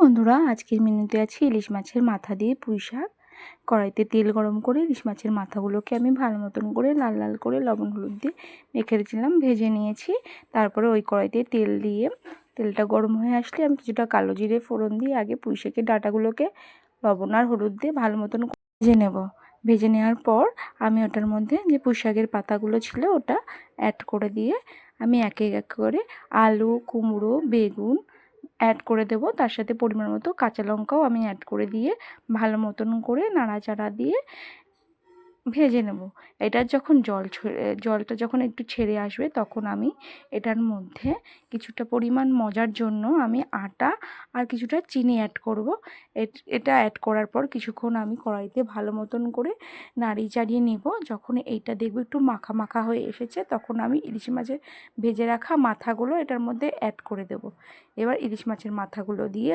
বন্ধুরা, আজকের মেনুতে আছে ইলিশ মাছের মাথা দিয়ে পুঁই শাক। কড়াইতে তেল গরম করে ইলিশ মাছের মাথাগুলোকে আমি ভালো মতন করে লাল লাল করে লবণ হলুদ দিয়ে মেখে রেখেছিলাম, ভেজে নিয়েছি। তারপরে ওই কড়াইতে তেল দিয়ে, তেলটা গরম হয়ে আসলে আমি কিছুটা কালো জিরে ফোড়ন দিয়ে আগে পুঁই শাকের ডাঁটাগুলোকে লবণ আর হলুদ দিয়ে ভালো মতন ভেজে নেব। ভেজে নেওয়ার পর আমি ওটার মধ্যে যে পুঁই শাকের পাতাগুলো ছিল ওটা অ্যাড করে দিয়ে আমি একে এক করে আলু, কুমড়ো, বেগুন অ্যাড করে দেব। তার সাথে পরিমাণ মতো কাঁচা লঙ্কাও আমি অ্যাড করে দিয়ে ভালো মতন করে নাড়াচাড়া দিয়ে ভেজে নেব। এটার যখন জল জলটা যখন একটু ছেড়ে আসবে তখন আমি এটার মধ্যে কিছুটা পরিমাণ মজার জন্য আমি আটা আর কিছুটা চিনি অ্যাড করব। এটা অ্যাড করার পর কিছুক্ষণ আমি কড়াইতে ভালো মতন করে নাড়িয়ে চাড়িয়ে নেব। যখন এইটা দেখব একটু মাখা মাখা হয়ে এসেছে তখন আমি ইলিশ মাছের ভেজে রাখা মাথাগুলো এটার মধ্যে অ্যাড করে দেব। এবার ইলিশ মাছের মাথাগুলো দিয়ে